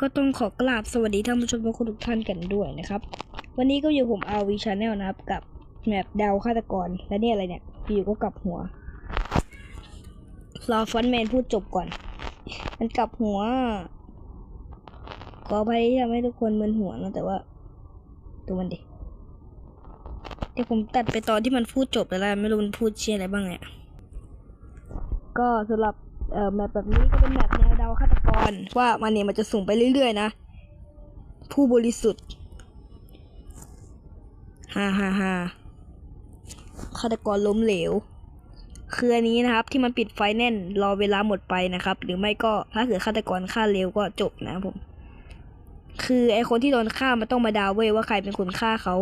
ก็ต้องขอกราบสวัสดีท่านผู้ชมทุกท่านกันด้วยนะครับ วันนี้ก็อยู่ผม RV Channel นะครับ กับแมปดาวฆาตกรและนี่อะไรเนี่ยอยู่ก็กลับหัว รอฟอนแมนพูดจบก่อน มันกลับหัว ขออภัยที่ทำให้ทุกคนมึนหัวนะแต่ว่าดูมันดิเดี๋ยวผมตัดไปตอนที่มันพูดจบแล้วไม่รู้มันพูดเชี่ยอะไรบ้างเนี่ยก็สำหรับ เอ่อแมปแบบนี้ก็เป็นแมปแนวเดาวฆาตกรว่ามันเนี่ยมันจะสุ่มไปเรื่อยๆ นะ ผู้บริสุทธิ์ฮ่าฮ่าฮ่าฆาตกรล้มเหลว คืออันนี้นะครับ ที่มันปิดไฟแน่น รอเวลาหมดไปนะครับ หรือไม่ก็ถ้าเกิดฆาตกรฆ่าเร็วก็จบนะครับผม คือไอคนที่โดนฆ่ามันต้องมาดาวเว้ยว่าใครเป็นคนฆ่าเขา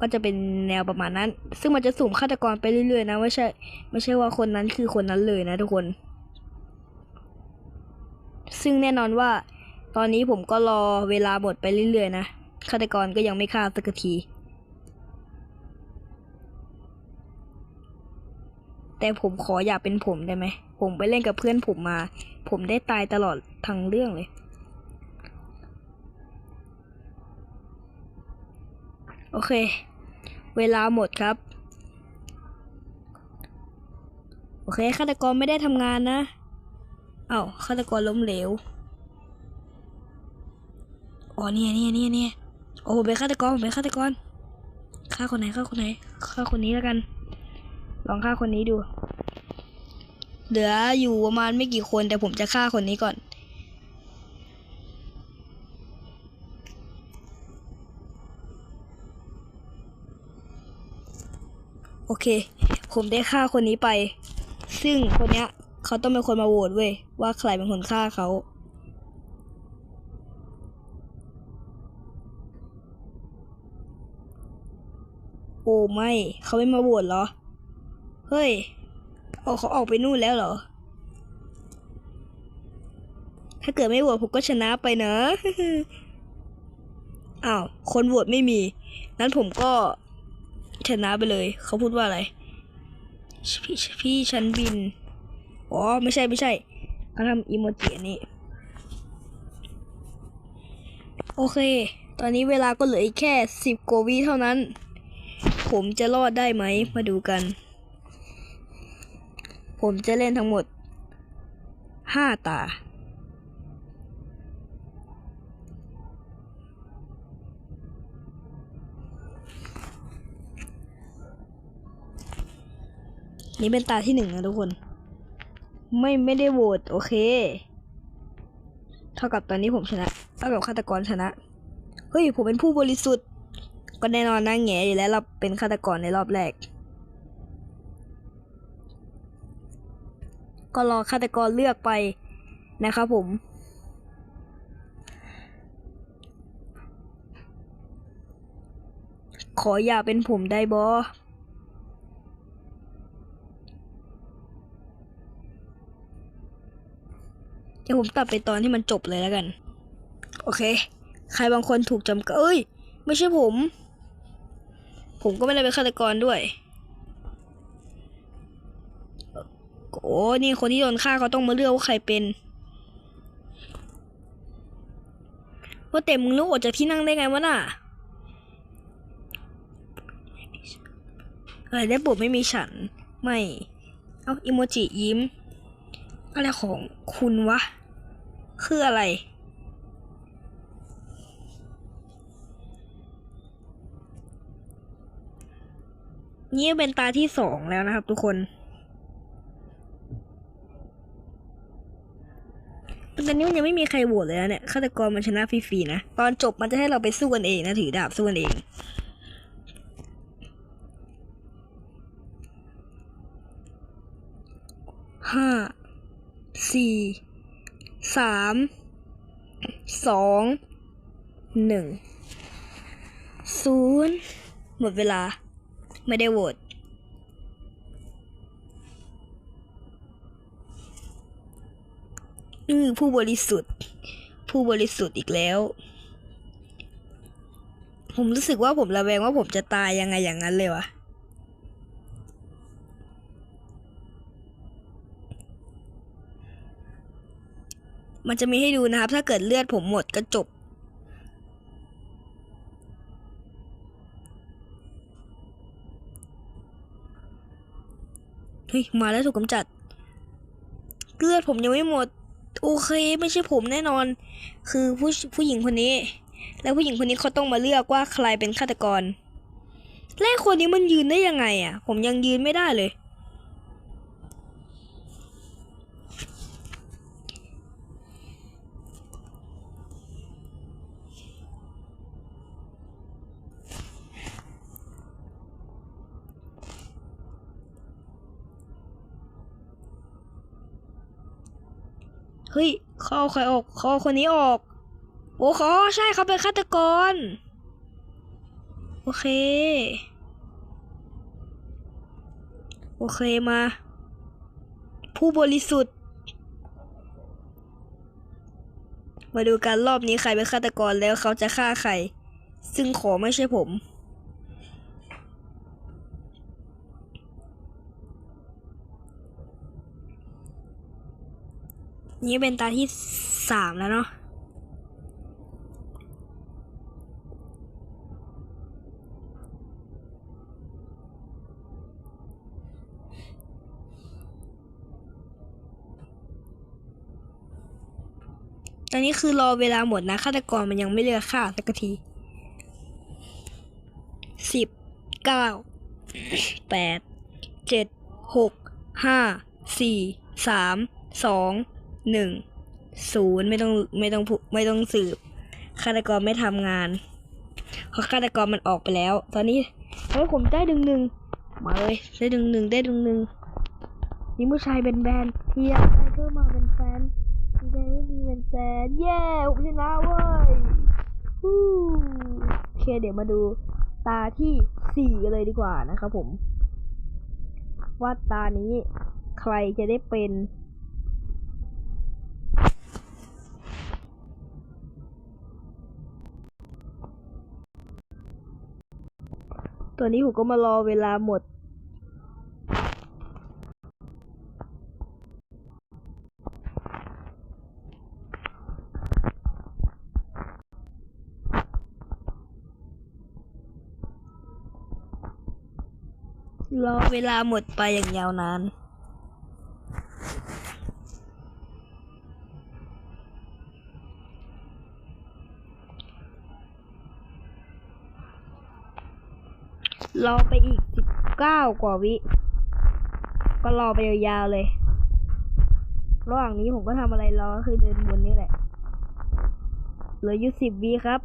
ก็จะเป็นแนวประมาณนั้น ซึ่งมันจะสุ่มฆาตกรไปเรื่อยๆนะ ไม่ใช่ ไม่ใช่ว่าคนนั้นคือคนนั้นเลยนะทุกคน ซึ่งแน่นอนว่า ตอนนี้ผมก็รอเวลาหมดไปเรื่อยๆนะฆาตกรก็ยังไม่ฆ่าสักที แต่ผมขออย่าเป็นผมได้ไหม ผมไปเล่นกับเพื่อนผมมา ผมได้ตายตลอดทั้งเรื่องเลย โอเค เวลาหมดครับ โอเคฆาตกรไม่ได้ทำงานนะ เอ้าฆาตกรล้มเหลว อ๋อเนี่ยเนี่ยเนี่ยเนี่ยโอ้เป็นฆาตกรเป็นฆาตกรฆ่าคนไหนฆ่าคนไหนฆ่าคนนี้แล้วกัน ลองฆ่าคนนี้ดู เหลืออยู่ประมาณไม่กี่คนแต่ผมจะฆ่าคนนี้ก่อน โอเค ผมได้ฆ่าคนนี้ไป ซึ่งคนเนี้ย เขาต้องเป็นคนมาโหวตเว้ยว่าใครเป็นคนฆ่าเขา โอ้ไม่เขาไม่มาโหวตเหรอ เฮ้ยเอาเขาออกไปนู่นแล้วเหรอ ถ้าเกิดไม่โหวตผมก็ชนะไปนะอ้าวคนโหวตไม่มี นั้นผมก็ชนะไปเลย เขาพูดว่าอะไร พี่พี่ฉันบิน อ๋อไม่ใช่ไม่ใช่เขาทำอีโมจิอันนี้ โอเค ตอนนี้เวลาก็เหลืออีกแค่สิบกว่าวิเท่านั้น ผมจะรอดได้ไหมมาดูกัน ผมจะเล่นทั้งหมดห้าตานี่เป็นตาที่หนึ่งนะทุกคน ไม่ไม่ได้โหวตโอเค เท่ากับตอนนี้ผมชนะเท่ากับฆาตกรชนะ เฮ้ย ผมเป็นผู้บริสุทธิ์ ก็แน่นอนนะแง่อยู่แล้วเราเป็นฆาตกรในรอบแรก ก็รอฆาตกรเลือกไปนะครับผมขออย่าเป็นผมได้บอ ดี๋ยวผมตัดไปตอนที่มันจบเลยแล้วกัน โอเค ใครบางคนถูกจำกัดเอ้ย ไม่ใช่ผม ผมก็ไม่ได้เป็นฆาตกรด้วย โอ้นี่คนที่โดนฆ่าเขาต้องมาเลือกว่าใครเป็นว่าแต่มึงรู้ออกจากที่นั่งได้ไงวะน่ะเออได้บทไม่มีฉัน ไม่ เอาอิโมจิยิ้ม อะไรของคุณวะ คืออะไร นี่เป็นตาที่สองแล้วนะครับทุกคนตอนนี้มันยังไม่มีใครโหวตเลยนะเนี่ยฆาตกรมันชนะฟรีๆนะ ตอนจบมันจะให้เราไปสู้กันเองนะ ถือดาบสู้กันเองห้า สี่สามสองหนึ่งศูนย์หมดเวลา ไม่ได้โหวตอือผู้บริสุทธิ์ ผู้บริสุทธิ์อีกแล้ว ผมรู้สึกว่าผมระแวงว่าผมจะตายยังไงอย่างนั้นเลยวะ มันจะมีให้ดูนะครับ ถ้าเกิดเลือดผมหมดก็จบ เฮ้ย มาแล้วถูกกำจัด เลือดผมยังไม่หมด โอเคไม่ใช่ผมแน่นอน คือผู้ผู้หญิงคนนี้ แล้วผู้หญิงคนนี้เขาต้องมาเลือกว่าใครเป็นฆาตกร และคนนี้มันยืนได้ยังไงอะ ผมยังยืนไม่ได้เลย เฮ้ยเขาเอาใครออกเขาเอาคนนี้ออก โอ้เขาใช่เขาเป็นฆาตกร โอเค โอเคมา ผู้บริสุทธิ์ มาดูกันรอบนี้ใครเป็นฆาตกรแล้วเขาจะฆ่าใคร ซึ่งขอไม่ใช่ผม นี่เป็นตาที่สามแล้วเนาะตอนนี้คือรอเวลาหมดนะฆาตกรมันยังไม่เลือกฆ่าสักทีสิบเก้าแปดเจ็ดหกห้าสี่สามสอง หนึ่งศูนย์ไม่ต้องไม่ต้องพูไม่ต้องสืบฆาตกรไม่ทำงานเพราะฆาตกรมันออกไปแล้ว ตอนนี้เฮ้ยผมได้ดึงหนึ่งมาเลยได้ดึงหนึ่งได้ดึงหนึ่งนี่ผู้ชายเป็นแบนๆที่อยได้เพิ่มมาเป็นแฟนที่ได้มีเป็นแฟนเย้ผมชนะเว้ยฮู้โอเคเดี๋ยวมาดูตาที่สี่กันเลยดีกว่านะครับผม ว่าตานี้ใครจะได้เป็น ตอนนี้ผมก็มารอเวลาหมด รอเวลาหมดไปอย่างยาวนาน รอไปอีกสิบเก้ากว่าวิ ก็รอไปยาวๆเลย ระหว่างนี้ผมก็ทำอะไรรอคือเดินบนนี่แหละ เหลืออยู่สิบวิครับ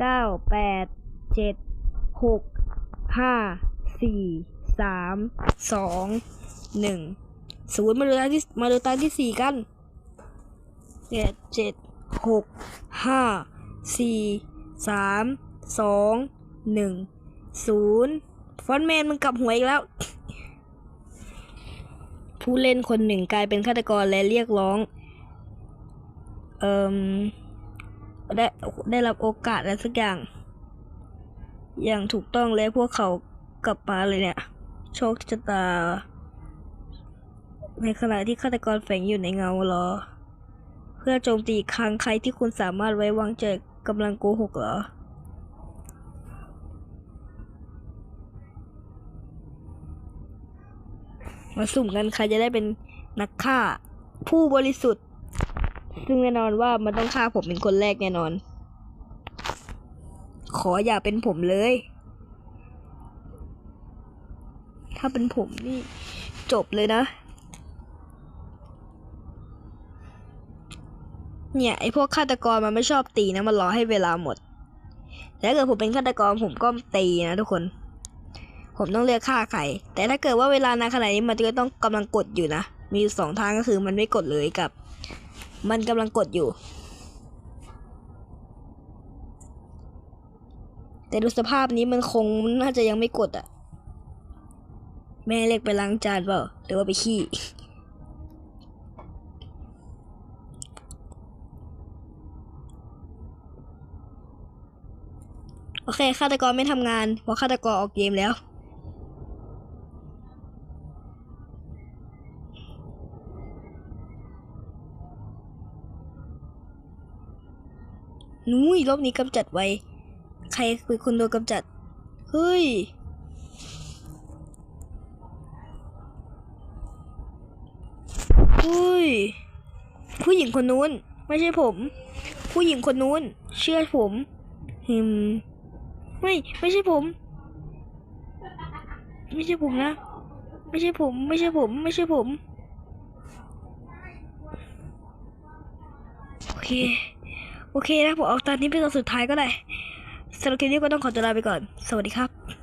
เก้าแปดเจ็ดหกห้าสี่สามสองหนึ่งศูนย์มาดูตาที่มาดูตาที่สี่กันเจ็ดเจ็ดหกห้าสี่สามสองหนึ่ง ศูนย์ฟอนแมนมันกลับหัวอีกแล้ว ผู้เล่นคนหนึ่งกลายเป็นฆาตกรและเรียกร้อง เอ่มได้ได้รับโอกาสอะไรสักอย่าง อย่างถูกต้องและพวกเขากลับมาเลยเนี่ย โชคชะตา ในขณะที่ฆาตกรแฝงอยู่ในเงารอ เพื่อโจมตีครั้งใครที่คุณสามารถไว้วางใจกำลังโกหกเหรอ มาสุ่มกันใครจะได้เป็นนักฆ่า ผู้บริสุทธิ์ ซึ่งแน่นอนว่ามันต้องฆ่าผมเป็นคนแรกแน่นอน ขออย่าเป็นผมเลย ถ้าเป็นผมนี่จบเลยนะ เนี่ยไอพวกฆาตกรมันไม่ชอบตีนะมันรอให้เวลาหมดแต่ถ้าเกิดผมเป็นฆาตกรผมก็ตีนะทุกคน ผมต้องเลือกฆ่าใครแต่ถ้าเกิดว่าเวลานานขนาดนี้มันก็ต้องกำลังกดอยู่นะ มีอยู่สองทางก็คือมันไม่กดเลยกับ มันกำลังกดอยู่ แต่ดูสภาพนี้มันคงน่าจะยังไม่กดอะแม่เรียกไปล้างจานเปล่าหรือว่าไปขี้โอเคฆาตกรไม่ทำงานเพราะฆาตกรออกเกมแล้ว นุ้ยรอบนี้กำจัดไว ใครเป็นคนโดนกำจัด เฮ้ย เฮ้ย ผู้หญิงคนนู้น ไม่ใช่ผม ผู้หญิงคนนู้น เชื่อผมฮึมไม่ ไม่ใช่ผม ไม่ใช่ผมนะ ไม่ใช่ผม ไม่ใช่ผม ไม่ใช่ผม โอเค โอเคนะผมเอาตอนนี้เป็นตอนสุดท้ายก็ได้สำหรับคลิปนี้ก็ต้องขอตัวลาไปก่อน สวัสดีครับ